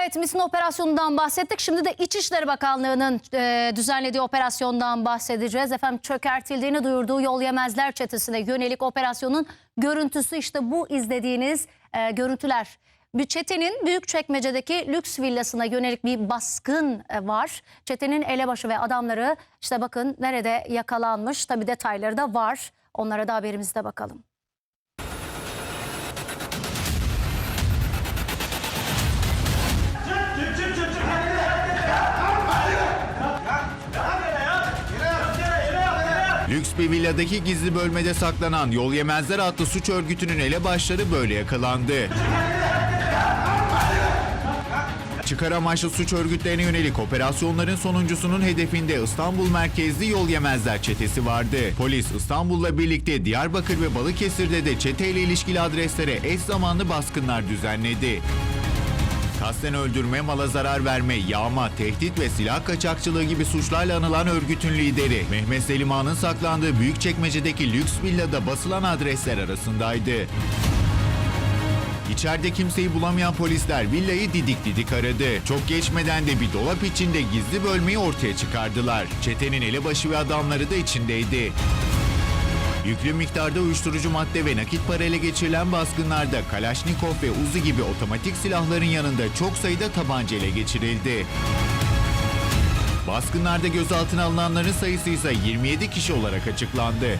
Evet MİT'in operasyonundan bahsettik. Şimdi de İçişleri Bakanlığı'nın e, düzenlediği operasyondan bahsedeceğiz. Efendim çökertildiğini duyurduğu yol yemezler çetesine yönelik operasyonun görüntüsü işte bu izlediğiniz e, görüntüler. Bir çetenin Büyükçekmece'deki lüks villasına yönelik bir baskın e, var. Çetenin elebaşı ve adamları işte bakın nerede yakalanmış. Tabii detayları da var. Onlara da haberimizde bakalım. Lüks bir villadaki gizli bölmede saklanan Yol Yemezler adlı suç örgütünün elebaşları böyle yakalandı. Çıkar amaçlı suç örgütlerine yönelik operasyonların sonuncusunun hedefinde İstanbul merkezli Yol Yemezler çetesi vardı. Polis İstanbul'la birlikte Diyarbakır ve Balıkesir'de de çeteyle ilişkili adreslere eş zamanlı baskınlar düzenledi. Kasten öldürme, mala zarar verme, yağma, tehdit ve silah kaçakçılığı gibi suçlarla anılan örgütün lideri Mehmet Selim Ağa'nın saklandığı Büyükçekmece'deki lüks villada basılan adresler arasındaydı. İçeride kimseyi bulamayan polisler villayı didik didik aradı. Çok geçmeden de bir dolap içinde gizli bölmeyi ortaya çıkardılar. Çetenin elebaşı ve adamları da içindeydi. Yüklü miktarda uyuşturucu madde ve nakit para ele geçirilen baskınlarda Kalaşnikov ve Uzi gibi otomatik silahların yanında çok sayıda tabanca ele geçirildi. Baskınlarda gözaltına alınanların sayısı ise 27 kişi olarak açıklandı.